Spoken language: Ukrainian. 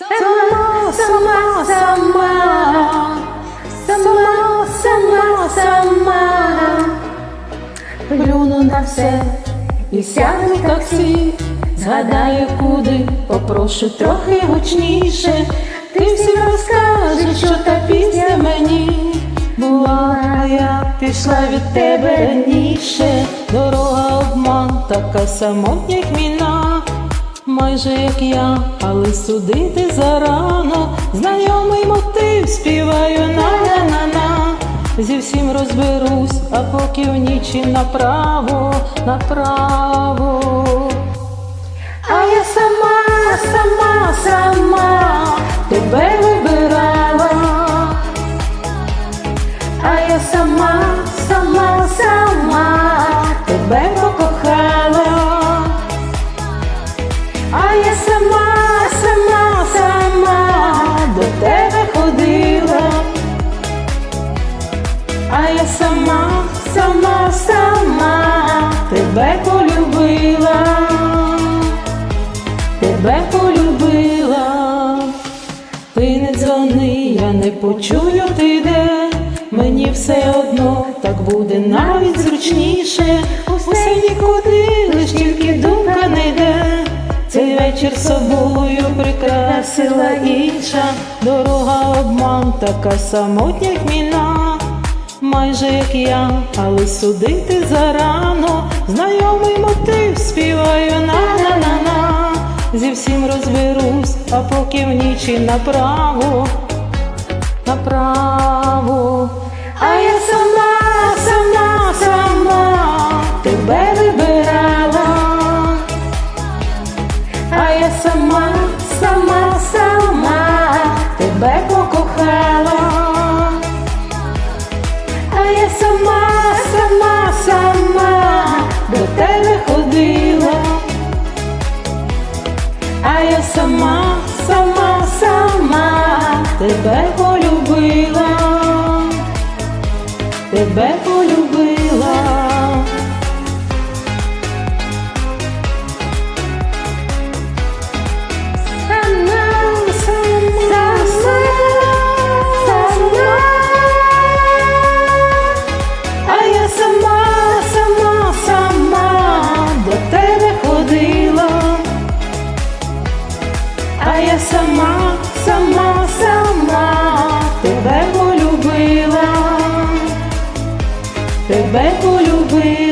Сама, сама, сама, сама, сама, сама. Плюну на все і сяду в таксі, згадаю куди, попрошу трохи гучніше. Ти всім розкажеш, що та пісня мені була, а я пішла від тебе раніше. Дорога обман, така самотня як міна, майже як я, але судити зарано. Знайомий мотив співаю на-на-на-на. Зі всім розберусь, а поки в нічі направо, направо. А я сама, сама, сама тебе вибирала. А я сама, сама, сама тебе покохала. Я сама, сама, сама тебе полюбила, тебе полюбила, ти не дзвони, я не почую ти де, мені все одно так буде навіть зручніше, усе нікуди, лиш тільки думка не йде. Цей вечір собою прикрасила інша. Дорога обман, така самотня як міна, майже як я, але судити зарано, знайомий мотив співаю на-на-на-на, зі всім розберусь, а поки в нічі направо, направо, а я сама, сама, сама тебе вибирала. А я сама, сама, сама тебе покохала. Сама, сама, сама до тебе ходила. А я сама, сама, сама тебе полюбила. Тебе полюбила. А я сама, сама, сама тебе полюбила, тебе полюбила.